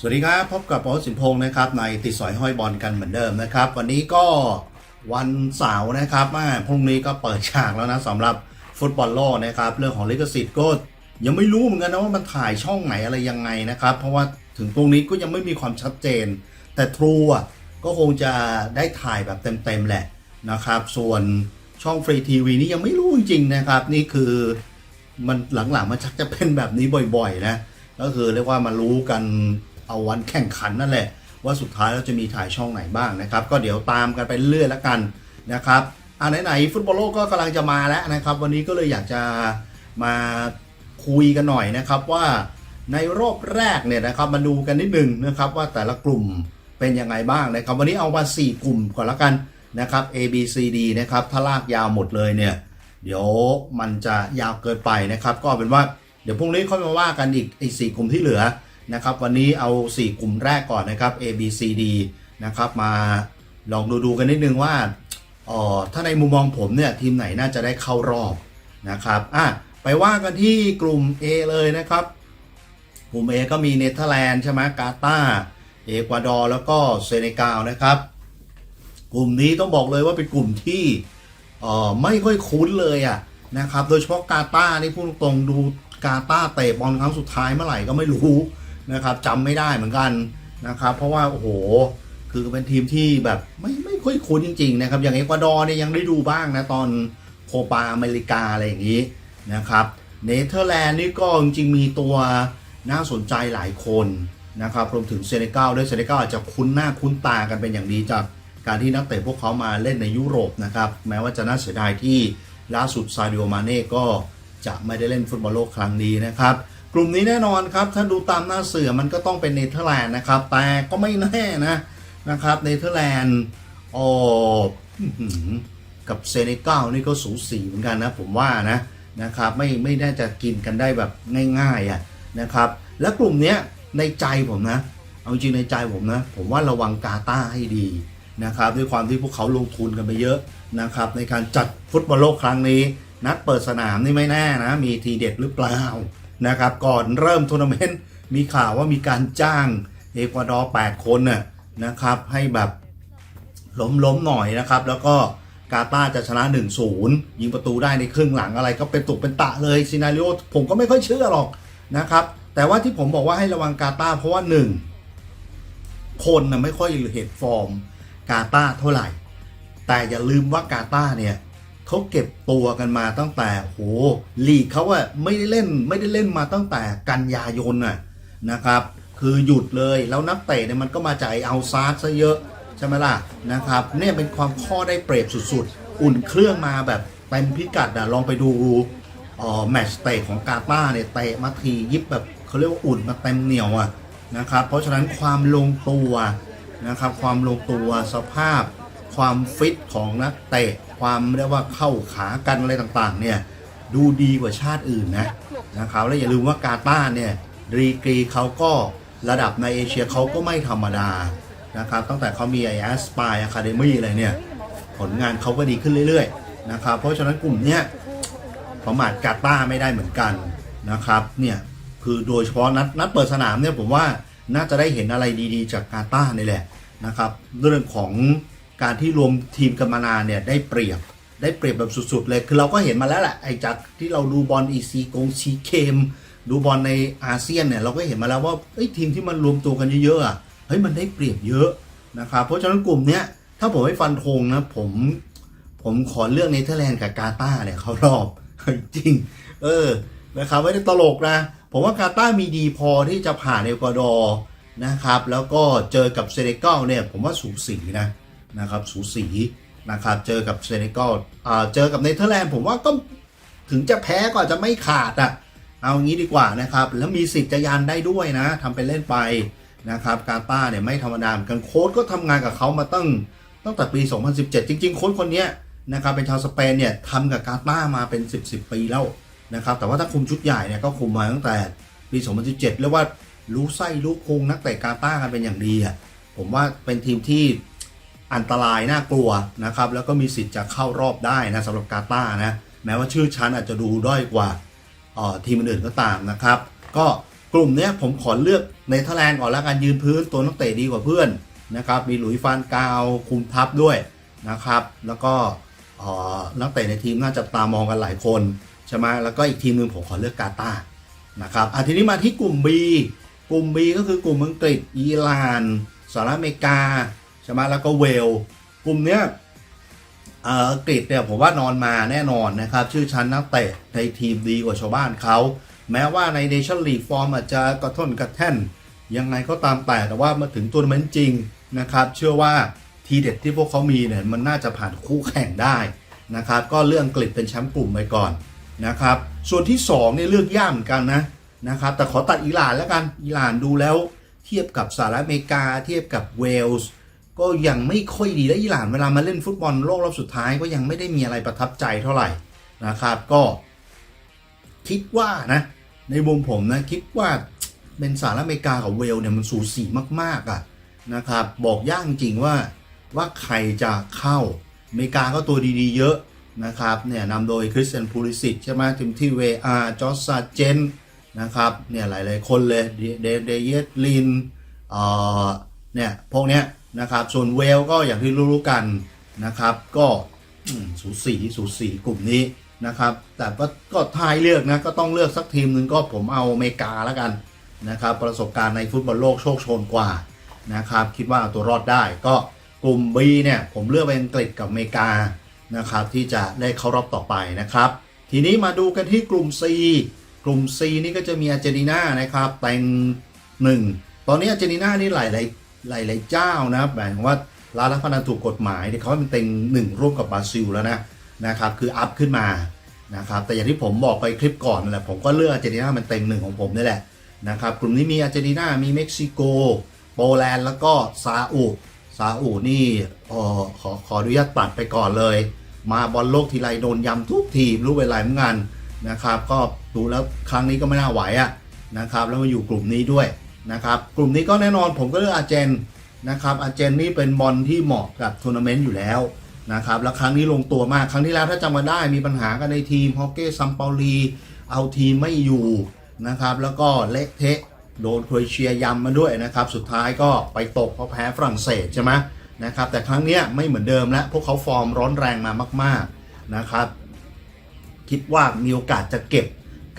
สวัสดีครับ พบกับปอสินพงศ์นะครับในติดสอยห้อยบอลกันเหมือนเดิมนะครับ วันนี้ก็วันเสาร์นะครับอ่าพรุ่งนี้ก็เปิดฉากแล้วนะสำหรับฟุตบอลโลกนะครับ เรื่องของลิขสิทธิ์ก็ยังไม่รู้เหมือนกันนะว่ามันถ่ายช่องไหนอะไรยังไงนะครับ เพราะว่าถึงตรงนี้ก็ยังไม่มีความชัดเจน แต่ทรูอะก็คงจะได้ถ่ายแบบเต็มๆแหละนะครับ ส่วนช่องฟรีทีวีนี่ยังไม่รู้จริงๆนะครับ นี่คือมันหลังๆมันชักจะเป็นแบบนี้บ่อยๆนะก็คือเรียกว่ามารู้กัน เอาวันแข่งขันนั่นแหละ ว่าสุดท้ายเราจะมีถ่ายช่องไหนบ้างนะครับ ก็เดี๋ยวตามกันไปเรื่อยแล้วกันนะครับอ่าไหนๆฟุตบอลโลกก็กำลังจะมาแล้วนะครับ วันนี้ก็เลยอยากจะมาคุยกันหน่อยนะครับว่าในรอบแรกเนี่ยนะครับมาดูกันนิดหนึ่งนะครับว่าแต่ละกลุ่มเป็นยังไงบ้างนะครับ วันนี้เอามา4กลุ่มก่อนล้วกันนะครับ A B C D นะครับถ้าลากยาวหมดเลยเนี่ย เดี๋ยวมันจะยาวเกินไปนะครับ ก็เป็นว่าเดี๋ยวพรุ่งนี้ค่อยมาว่ากันอีกไอ้สี่กลุ่มที่เหลือ นะครับ วันนี้เอา 4 กลุ่มแรกก่อนนะครับ A B C D นะครับมาลองดูดูๆกันนิดนึงว่าอ๋อถ้าในมุมมองผมเนี่ยทีมไหนน่าจะได้เข้ารอบนะครับอะไปว่ากันที่กลุ่ม A เลยนะครับ กลุ่ม A ก็มีเนเธอร์แลนด์ใช่ไหมกาตาร์เอกวาดอร์แล้วก็เซเนกัลนะครับ กลุ่มนี้ต้องบอกเลยว่าเป็นกลุ่มที่เอ่อไม่ค่อยคุ้นเลยอะนะครับ โดยเฉพาะกาตาร์นี่พูดตรงๆดูกาตาร์เตะบอลครั้งสุดท้ายเมื่อไหร่ก็ไม่รู้ นะครับจำไม่ได้เหมือนกันนะครับ เพราะว่าโอ้โหคือเป็นทีมที่แบบไม่ไม่ค่อยคุ้นจริง ๆ นะครับ อย่างเอกวาดอร์เนี่ยยังได้ดูบ้างนะตอนโคปาอเมริกาอะไรอย่างนี้นะครับเนเธอร์แลนด์นี่ก็จริงๆมีตัวน่าสนใจหลายคนนะครับรวมถึงเซเนกัลด้วยเซเนกัลอาจจะคุ้นหน้าคุ้นตากันเป็นอย่างดีจากการที่นักเตะพวกเขามาเล่นในยุโรปนะครับแม้ว่าจะน่าเสียดายที่ล่าสุดซาดิโอมาเน่ก็จะไม่ได้เล่นฟุตบอลโลกครั้งนี้นะครับ กลุ่มนี้แน่นอนครับ ถ้าดูตามหน้าเสือมันก็ต้องเป็นเนเธอร์แลนด์นะครับ แต่ก็ไม่แน่นะนะครับเนเธอร์แลนด์อ๋ออื้อหือกับเซเนกัลนี่ก็สูสีเหมือนกันนะผมว่านะนะครับไม่ไม่น่าจะกินกันได้แบบง่ายๆอะนะครับ และกลุ่มเนี้ยในใจผมนะ เอาจริงในใจผมนะ ผมว่าระวังกาตาให้ดีนะครับด้วยความที่พวกเขาลงทุนกันไปเยอะนะครับในการจัดฟุตบอลโลกครั้งนี้ นัดเปิดสนามนี่ไม่แน่นะ มีทีเด็ดหรือเปล่า นะครับ ก่อนเริ่มทัวร์นาเมนต์มีข่าวว่ามีการจ้างเอกวาดอร์8คนน่ะนะครับ ให้แบบล้มล้มหน่อยนะครับ แล้วก็กาตาจะชนะ 1-0 ยิงประตูได้ในครึ่งหลังอะไรก็เป็นตุกเป็นตะเลยซีนาริโอผมก็ไม่ค่อยเชื่อหรอกนะครับ แต่ว่าที่ผมบอกว่าให้ระวังกาตาเพราะว่าหนึ่งคนนะไม่ค่อยเห็นฟอร์มกาตาเท่าไหร่ แต่อย่าลืมว่ากาตาเนี่ย เขาเก็บตัวกันมาตั้งแต่โหลีกเขาอะไม่ได้เล่นไม่ได้เล่นมาตั้งแต่กันยายนน่ะนะครับ คือหยุดเลยแล้วนักเตะเนี่ยมันก็มาจากอ้เอาซาร์ซะเยอะใช่ไหมล่ะนะครับเนี่ยเป็นความข้อได้เปรียบสุดๆ อุ่นเครื่องมาแบบเต็มพิกัดอะลองไปดูอ่อแมตช์เตะของกาตาร์เนี่ยเตะมาทียิบแบบเขาเรียกว่าอุ่นมาเต็มเหนียวอะนะครับเพราะฉะนั้นความลงตัวนะครับความลงตัวสภาพ ความฟิตของนักเตะความเรียกว่าเข้าขากันอะไรต่างๆเนี่ยดูดีกว่าชาติอื่นนะนะครับแล้วอย่าลืมว่ากาตาร์เนี่ยดีกรีเขาก็ระดับในเอเชียเขาก็ไม่ธรรมดานะครับตั้งแต่เขามีไอแอสปายอะคาเดมี่อะไรเนี่ยผลงานเขาก็ดีขึ้นเรื่อยๆนะครับเพราะฉะนั้นกลุ่มเนี้ยประมาทกาตาร์ไม่ได้เหมือนกันนะครับเนี่ยคือโดยเฉพาะนัดนัดเปิดสนามเนี่ยผมว่าน่าจะได้เห็นอะไรดีๆ จากกาตาร์นี่แหละนะครับเรื่องของ การที่รวมทีมกันมานานเนี่ยได้เปรียบได้เปรียบแบบสุดๆเลย คือเราก็เห็นมาแล้วแหละไอ้จากที่เราดูบอลอีซีกงซีเคมดูบอลในอาเซียนเนี่ยเราก็เห็นมาแล้วว่าเอ้ทีมที่มันรวมตัวกันเยอะๆอะเฮ้ยมันได้เปรียบเยอะนะครับเพราะฉะนั้นกลุ่มเนี้ยถ้าผมให้ฟันธงนะผมผมขอเลือกเนเธอร์แลนด์กับกาตาร์เนี่ยเขารอบจริง เออนะครับไม่ได้ตลกนะ ผมว่ากาตาร์มีดีพอที่จะผ่านเอกวาดอร์นะครับ แล้วก็เจอกับเซเนกัลเนี่ยผมว่าสูสีนะ นะครับสูสีนะครับเจอกับเซเนกัลเจอกับเนเธอร์แลนด์ผมว่าก็ถึงจะแพ้ก็จะไม่ขาดอะเอางี้ดีกว่านะครับ แล้วมีสิทธิ์จะยันได้ด้วยนะทำเป็นเล่นไปนะครับกาตาร์เนี่ยไม่ธรรมดาเหมือนกันโค้ชก็ทำงานกับเขามาตั้งตั้งแต่ปี 2017 จริง ๆ โค้ชคนนี้นะครับเป็นชาวสเปนเนี่ยทำกับกาตาร์มาเป็น 10 10 ปีแล้วนะครับแต่ว่าถ้าคุมชุดใหญ่เนี่ยก็คุมมาตั้งแต่ปี 2017 เรียกว่ารู้ไส้รู้พุงนักเตะกาตาร์กันเป็นอย่างดีอะผมว่าเป็นทีมที่ อันตรายน่ากลัวนะครับแล้วก็มีสิทธิ์จะเข้ารอบได้นะสำหรับกาตาร์นะแม้ว่าชื่อชั้นอาจจะดูด้อยกว่าออทีมอื่นๆก็ตามนะครับ ก็กลุ่มนี้ผมขอเลือกเนเธอร์แลนด์ก่อนแล้วกันยืนพื้นตัวนักเตะดีกว่าเพื่อนนะครับมีหลุยฟานกาวคุมทัพด้วยนะครับ แล้วก็นักเตะในทีมน่าจะตามองกันหลายคนใช่ไหมแล้วก็อีกทีมหนึ่งผมขอเลือกกาตาร์นะครับอะทีนี้มาที่กลุ่ม B กลุ่ม B ก็คือกลุ่มอังกฤษอิหร่านสหรัฐอเมริกา ช่ไหมแล้วก็เวลกลุ่มเนี้ยอังกฤษเนี่ยผมว่านอนมาแน่นอนนะครับ ชื่อชั้นนักเตะในทีมดีกว่าชาวบ้านเขา แม้ว่าในเนชั่นลีกฟอร์มอาจจะกระท่นกระแท่น ยังไงก็ตามแต่แต่ว่ามาถึงตัวเมนจริงนะครับ เชื่อว่าทีเด็ดที่พวกเขามีเนี่ยมันน่าจะผ่านคู่แข่งได้นะครับ ก็เรื่องอังกฤษเป็นแชมป์กลุ่มไปก่อนนะครับ ส่วนที่2เนี่ยเลือกยากเหมือนกันนะนะครับ แต่ขอตัดอิหร่านแล้วกันอิหร่านดูแล้ว เทียบกับสหรัฐอเมริกา เทียบกับเวลส์ ก็ยังไม่ค่อยดีและอิหร่านเวลามาเล่นฟุตบอลโลกรอบสุดท้ายก็ยังไม่ได้มีอะไรประทับใจเท่าไหร่นะครับ ก็คิดว่านะในมุมผมนะคิดว่าเป็นสหรัฐอเมริกากับเวลเนี่ยมันสูสีมากๆอะนะครับ บอกยากจริงว่าว่าใครจะเข้าอเมริกาก็ตัวดีๆเยอะนะครับเนี่ยนำโดยคริสเตียนพูลิสิตใช่ไหมทีมที่เวอาร์จอร์ซาเจนนะครับเนี่ยหลายๆคนเลยเดเดเดเยตลินเอ่อเนี่ยพวกเนี้ย นะครับ ส่วนเวลก็อย่างที่รู้ๆกันนะครับ ก็สูสีสูสีกลุ่มนี้นะครับ แต่ก็ก็ทายเลือกนะก็ต้องเลือกสักทีมหนึ่งก็ผมเอาอเมริกาแล้วกันนะครับ ประสบการณ์ในฟุตบอลโลกโชคโชนกว่านะครับ คิดว่าเอาตัวรอดได้ก็กลุ่ม B เนี่ยผมเลือกเป็นอังกฤษกับอเมริกานะครับ ที่จะได้เข้ารอบต่อไปนะครับ ทีนี้มาดูกันที่กลุ่ม C กลุ่ม C นี่ก็จะมีอาร์เจนตินานะครับแต่งหนึ่งตอนนี้อาร์เจนตินานี่หลายหล หลายหลายเจ้านะหมายถึงว่าร้านรับพนันถูกกฎหมายเนี่ยเขาให้มันเต็งหนึ่งร่วมกับบราซิลแล้วนะนะครับคืออัพขึ้นมานะครับแต่อย่างที่ผมบอกไปคลิปก่อนนั่นแหละผมก็เลือกอาร์เจนตินามันเต็งหนึ่งของผมนี่แหละนะครับกลุ่มนี้มีอาร์เจนตินามีเม็กซิโก โปแลนด์แล้วก็ซาอุซาอุนี่ออขอขออนุญาตตัดไปก่อนเลย มาบอลโลกทีไรโดนยำทุกทีมรู้เวลาเหมือนกันนะครับก็ดูแล้วครั้งนี้ก็ไม่น่าไหวอะนะครับแล้วมาอยู่กลุ่มนี้ด้วย นะครับกลุ่มนี้ก็แน่นอนผมก็เลือกอาเจนนะครับอาเจนนี่เป็นบอลที่เหมาะกับทัวร์นาเมนต์อยู่แล้วนะครับแล้วครั้งนี้ลงตัวมากครั้งที่แล้วถ้าจำมาได้มีปัญหากันในทีมฮอกเก้ซัมเปาลีเอาทีมไม่อยู่นะครับแล้วก็เละเทะโดนโครเอเชียยำมาด้วยนะครับสุดท้ายก็ไปตกเพราะแพ้ฝรั่งเศสใช่ไหมนะครับแต่ครั้งนี้ไม่เหมือนเดิมแล้วพวกเขาฟอร์มร้อนแรงมามาก ๆนะครับ คิดว่ามีโอกาสจะเก็บ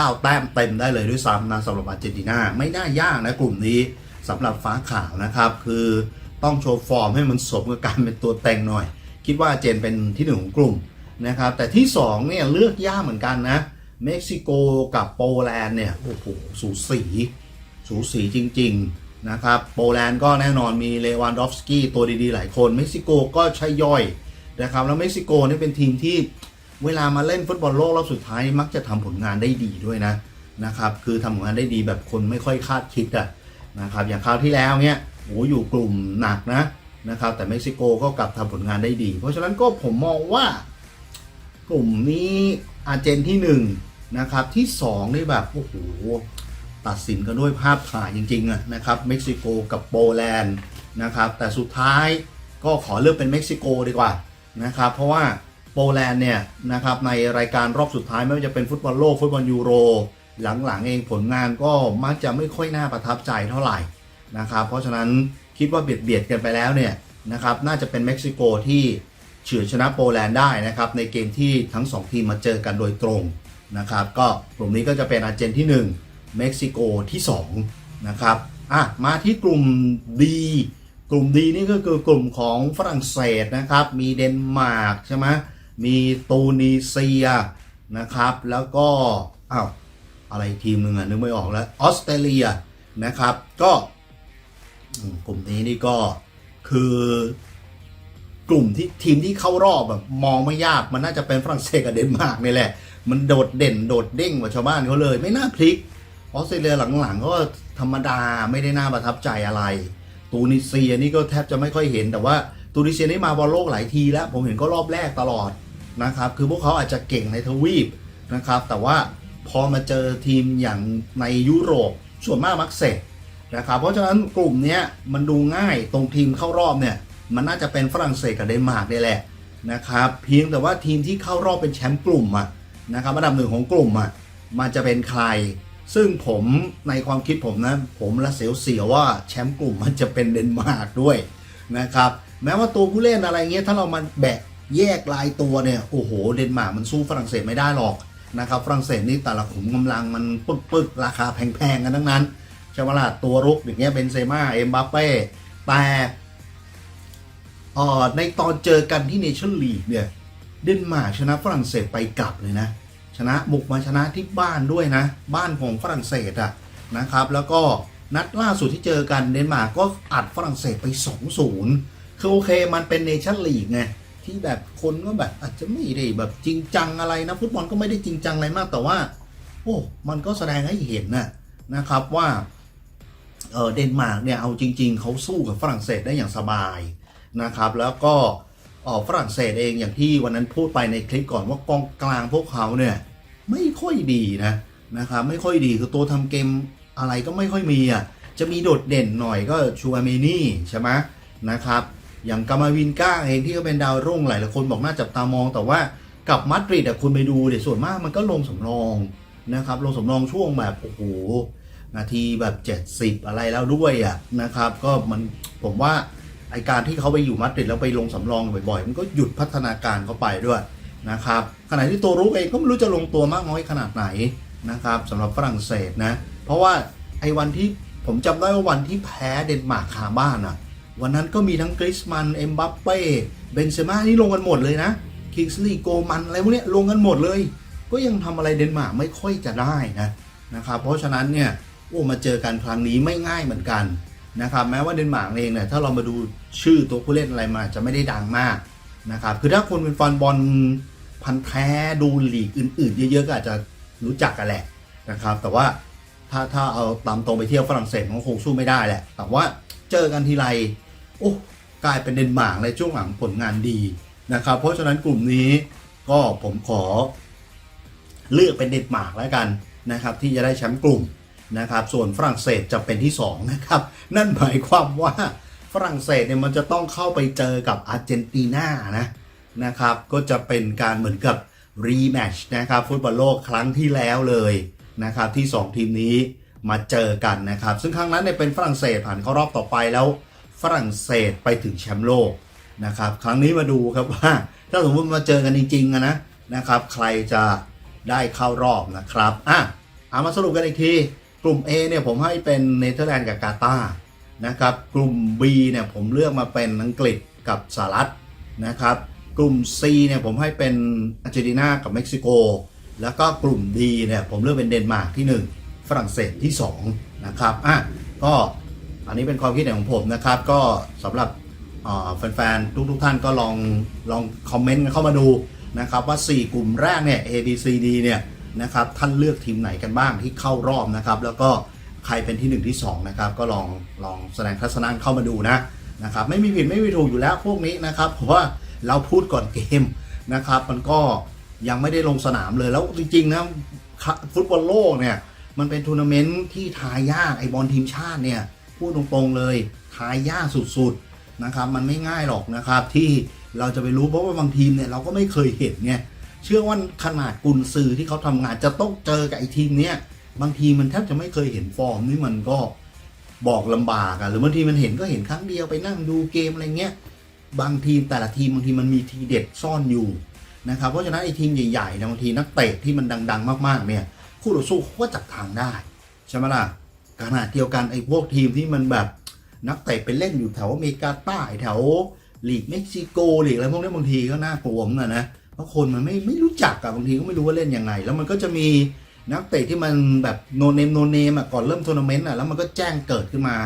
9 แต้มเต็มได้เลยด้วยซ้ำนะสำหรับอาร์เจนตินาไม่น่ายากนะกลุ่มนี้สำหรับฟ้าขาวนะครับ คือต้องโชว์ฟอร์มให้มันสมกับการเป็นตัวเต็งหน่อย คิดว่าเจนเป็นที่หนึ่งของกลุ่มนะครับ แต่ที่2เนี่ยเลือกยากเหมือนกันนะ เม็กซิโกกับโปแลนด์เนี่ยโอ้โหสูสี สูสีจริง ๆ นะครับ โปแลนด์ก็แน่นอนมีเลวานดอฟสกี้ตัวดีๆ หลายคน เม็กซิโกก็ใช่ย่อยนะครับ แล้วเม็กซิโกนี่เป็นทีมที่ เวลามาเล่นฟุตบอลโลกรอบสุดท้ายมักจะทำผลงานได้ดีด้วยนะนะครับคือทำผลงานได้ดีแบบคนไม่ค่อยคาดคิดอะนะครับอย่างคราวที่แล้วเนี่ยโอ้อยู่กลุ่มหนักนะนะครับแต่เม็กซิโกก็กลับทำผลงานได้ดี เพราะฉะนั้นก็ผมมองว่ากลุ่มนี้อาร์เจนที่หนึ่งนะครับที่สองนี่แบบโอ้โหตัดสินกันด้วยภาพถ่ายจริงๆนะครับเม็กซิโกกับโปแลนด์นะครับแต่สุดท้ายก็ขอเลือกเป็นเม็กซิโกดีกว่านะครับเพราะว่า โปแลนด์เนี่ยนะครับในรายการรอบสุดท้ายไม่ว่าจะเป็นฟุตบอลโลกฟุตบอลยูโร หลังๆเองผลงานก็มักจะไม่ค่อยน่าประทับใจเท่าไหร่นะครับเพราะฉะนั้นคิดว่าเบียดเบียดกันไปแล้วเนี่ยนะครับน่าจะเป็นเม็กซิโกที่เฉือนชนะโปแลนด์ได้นะครับในเกมที่ทั้ง 2 ทีมมาเจอกันโดยตรงนะครับก็กลุ่มนี้ก็จะเป็นอาร์เจนที่ 1 เม็กซิโกที่2นะครับอะมาที่กลุ่ม D กลุ่ม D นี่ก็คือกลุ่มของฝรั่งเศสนะครับมีเดนมาร์กใช่ไหม มีตูนิเซียนะครับ แล้วก็อ้าวอะไรทีมหนึ่งอะนึกไม่ออกแล้วออสเตรเลียนะครับ ก็กลุ่มนี้นี่ก็คือกลุ่มที่ทีมที่เข้ารอบแบบมองไม่ยากมันน่าจะเป็นฝรั่งเศสกับเดนมาร์กนี่แหละ มันโดดเด่นโดดเด้งกว่าชาวบ้านเขาเลย ไม่น่าพลิกออสเตรเลียหลังๆ ก็ธรรมดาไม่ได้น่าประทับใจอะไร ตูนิเซียนี่ก็แทบจะไม่ค่อยเห็นแต่ว่า ตูนิเซียนี่มาบอลโลกหลายทีแล้ว ผมเห็นก็รอบแรกตลอดนะครับ คือพวกเขาอาจจะเก่งในทวีปนะครับ แต่ว่าพอมาเจอทีมอย่างในยุโรปส่วนมากมักเสร็จนะครับ เพราะฉะนั้นกลุ่มนี้มันดูง่ายตรงทีมเข้ารอบเนี่ย มันน่าจะเป็นฝรั่งเศสกับเดนมาร์กนี่แหละนะครับ เพียงแต่ว่าทีมที่เข้ารอบเป็นแชมป์กลุ่มอะนะครับอันดับหนึ่งของกลุ่มอะมันจะเป็นใคร ซึ่งผมในความคิดผมนะ ผมละเสียวๆว่าแชมป์กลุ่มมันจะเป็นเดนมาร์กด้วยนะครับ แม้ว่าตัวผู้เล่นอะไรเงี้ยถ้าเรามันแบกแยกลายตัวเนี่ยโอ้โหเดนมาร์กมันสู้ฝรั่งเศสไม่ได้หรอกนะครับฝรั่งเศสนี่แต่ละขุมกำลังมันปึกๆราคาแพงๆกันทั้งนั้นใช่ไหมล่ะตัวรุกอย่างเงี้ยเบนเซม่าเอ็มบัปเป้แต่อ่อในตอนเจอกันที่เนชั่นลีกเนี่ยเดนมาร์กชนะฝรั่งเศสไปกลับเลยนะ ชนะบุกมาชนะที่บ้านด้วยนะ บ้านของฝรั่งเศสอะนะครับ แล้วก็นัดล่าสุดที่เจอกันเดนมาร์กก็อัดฝรั่งเศสไป 2-0 คือโอเคมันเป็นเนชั่นลีกไงที่แบบคนก็แบบอาจจะไม่ได้แบบจริงจังอะไรนะ ฟุตบอลก็ไม่ได้จริงจังอะไรมากแต่ว่า โอ้มันก็แสดงให้เห็นนะนะครับว่าเออเดนมาร์กเนี่ยเอาจริง ๆเขาสู้กับฝรั่งเศสได้อย่างสบายนะครับ แล้วก็ออฝรั่งเศสเองอย่างที่วันนั้นพูดไปในคลิปก่อนว่ากองกลางพวกเขาเนี่ยไม่ค่อยดีนะนะครับไม่ค่อยดีคือตัวทำเกมอะไรก็ไม่ค่อยมีอะจะมีโดดเด่นหน่อยก็ชูอาเมนี่ใช่ไหมนะครับ อย่างกามาวินก้าเองที่ก็เป็นดาวรุ่งหลายหลายคนบอกน่าจับตามอง แต่ว่ากับมาดริดอะคุณไปดูเดี๋ยวส่วนมากมันก็ลงสำรองนะครับ ลงสำรองช่วงแบบโอ้โหนาทีแบบ 70 อะไรแล้วด้วยอะนะครับ ก็มันผมว่าไอการที่เขาไปอยู่มาดริดแล้วไปลงสำรองบ่อยๆ มันก็หยุดพัฒนาการเขาไปด้วยนะครับขณะที่ตัวรุกเองก็ไม่รู้จะลงตัวมากน้อยขนาดไหนนะครับสำหรับฝรั่งเศสนะ เพราะว่าไอวันที่ผมจำได้ว่าวันที่แพ้เดนมาร์กคาบ้านอะ วันนั้นก็มีทั้งกริสมัน เอ็มบัปเป้ เบนเซม่านี่ลงกันหมดเลยนะ คิงส์ลีย์ โกมัน อะไรพวกเนี้ยลงกันหมดเลย ก็ยังทำอะไรเดนมาร์กไม่ค่อยจะได้นะนะครับ เพราะฉะนั้นเนี่ย โอ้ มาเจอกันครั้งนี้ไม่ง่ายเหมือนกันนะครับ แม้ว่าเดนมาร์กเองเนี่ย ถ้าเรามาดูชื่อตัวผู้เล่นอะไรมาจะไม่ได้ดังมากนะครับ คือถ้าคนเป็นฟันบอลพันแท้ดูลีกอื่น ๆ เยอะๆก็อาจจะรู้จักกันแหละนะครับ แต่ว่าถ้าถ้าเอาตามตรงไปเที่ยวฝรั่งเศสมันคงสู้ไม่ได้แหละ แต่ว่าเจอกันทีไร โอ้กลายเป็นเดนมาร์กในช่วงหลังผลงานดีนะครับ เพราะฉะนั้นกลุ่มนี้ก็ผมขอเลือกเป็นเดนมาร์กแล้วกันนะครับที่จะได้แชมป์กลุ่มนะครับส่วนฝรั่งเศสจะเป็นที่2นะครับนั่นหมายความว่าฝรั่งเศสเนี่ยมันจะต้องเข้าไปเจอกับอาร์เจนตินานะนะครับก็จะเป็นการเหมือนกับรีแมชนะครับฟุตบอลโลกครั้งที่แล้วเลยนะครับที่ 2 ทีมนี้มาเจอกันนะครับซึ่งครั้งนั้นเนี่ยเป็นฝรั่งเศสผ่านเข้ารอบต่อไปแล้ว ฝรั่งเศสไปถึงแชมป์โลกนะครับ ครั้งนี้มาดูครับว่าถ้าสมมติมาเจอกันจริงๆนะนะครับ ใครจะได้เข้ารอบนะครับอะเอามาสรุปกันอีกที กลุ่ม A เนี่ยผมให้เป็นเนเธอร์แลนด์กับกาตาร์นะครับ กลุ่ม B เนี่ยผมเลือกมาเป็นอังกฤษกับสหรัฐนะครับ กลุ่ม C เนี่ยผมให้เป็นอาร์เจนตินากับเม็กซิโก แล้วก็กลุ่ม D เนี่ยผมเลือกเป็นเดนมาร์กที่ 1 ฝรั่งเศสที่2นะครับอะก็ อันนี้เป็นความคิดเห็นของผมนะครับ ก็สำหรับแฟนๆ ทุกๆท่านก็ลองลองคอมเมนต์เข้ามาดูนะครับว่า 4 กลุ่มแรกเนี่ย A B C D เนี่ยนะครับท่านเลือกทีมไหนกันบ้างที่เข้ารอบนะครับ แล้วก็ใครเป็นที่ 1 ที่ 2 นะครับ ก็ลองลองแสดงทัศนะเข้ามาดูนะนะครับไม่มีผิดไม่มีถูกอยู่แล้วพวกนี้นะครับเพราะว่าเราพูดก่อนเกมนะครับ มันก็ยังไม่ได้ลงสนามเลยแล้วจริงๆนะฟุตบอลโลกเนี่ยมันเป็นทัวร์นาเมนต์ที่ทายยากไอบอลทีมชาติเนี่ย พูดตรงๆเลยทายยากสุดๆนะครับ มันไม่ง่ายหรอกนะครับ ที่เราจะไปรู้เพราะว่าบางทีมเนี่ยเราก็ไม่เคยเห็นเนี่ยเชื่อว่าขนาดกุนซือที่เขาทำงานจะต้องเจอกับไอ้ทีมเนี้ยบางทีมันแทบจะไม่เคยเห็นฟอร์มนี่มันก็บอกลำบากอะหรือบางทีมันเห็นก็เห็นครั้งเดียวไปนั่งดูเกมอะไรเงี้ยบางทีมแต่ละทีมบางทีมันมีทีเด็ดซ่อนอยู่นะครับเพราะฉะนั้นไอ้ทีมใหญ่ๆนะบางทีนักเตะที่มันดัง ๆ มากๆเนี่ยคู่ต่อสู้เขาก็จับทางได้ใช่ไหมล่ะ ขนาดเดียวกันไอ้พวกทีมที่มันแบบนักเตะไปเล่นอยู่แถวอเมริกาใต้แถวลีกเม็กซิโกลีกอะไรพวกนี้บางทีก็น่ากลัวเหมือนกันนะเพราะคนมันไม่ไม่รู้จักอะบางทีก็ไม่รู้ว่าเล่นยังไง แล้วมันก็จะมีนักเตะที่มันแบบโนเนมโนเนมอะก่อนเริ่มทัวร์นาเมนต์อะแล้วมันก็แจ้งเกิดขึ้นมา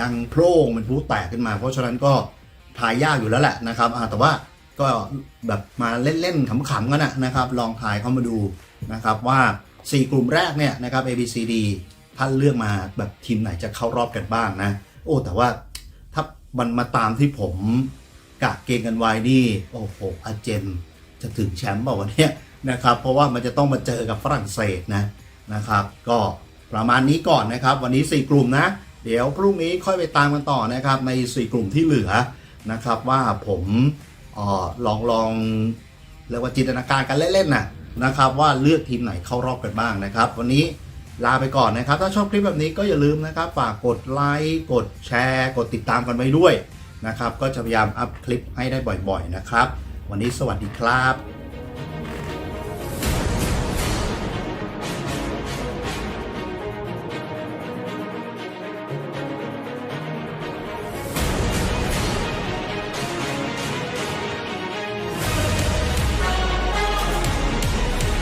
ดังโพร่งเป็นพลุแตกขึ้นมา เพราะฉะนั้นก็ทายยากอยู่แล้วแหละนะครับแต่ว่าก็แบบมาเล่นๆขำๆกันนนะครับ ลองทายเข้ามาดูนะครับว่า 4 กลุ่มแรกเนี่ยนะครับ A B C D ท่านเลือกมาแบบทีมไหนจะเข้ารอบกันบ้างนะ โอ้ แต่ว่าถ้ามันมาตามที่ผมกะเกณฑ์กันไว้นี่ โอ้โหอาเจนจะถึงแชมป์เปล่าวะเนี่ยนะครับ เพราะว่ามันจะต้องมาเจอกับฝรั่งเศสนะนะครับ ก็ประมาณนี้ก่อนนะครับ วันนี้ 4 กลุ่มนะ เดี๋ยวพรุ่งนี้ค่อยไปตามกันต่อนะครับ ใน 4 กลุ่มที่เหลือนะครับ ว่าผมออลองลองเรียกว่าจินตนาการกันเล่นๆนะนะครับ ว่าเลือกทีมไหนเข้ารอบกันบ้างนะครับ วันนี้ ลาไปก่อนนะครับ ถ้าชอบคลิปแบบนี้ก็อย่าลืมนะครับ ฝากกดไลค์กดแชร์ กดติดตามกันไว้ด้วยนะครับ ก็จะพยายามอัพคลิปให้ได้บ่อยๆนะครับ วันนี้สวัสดีครับ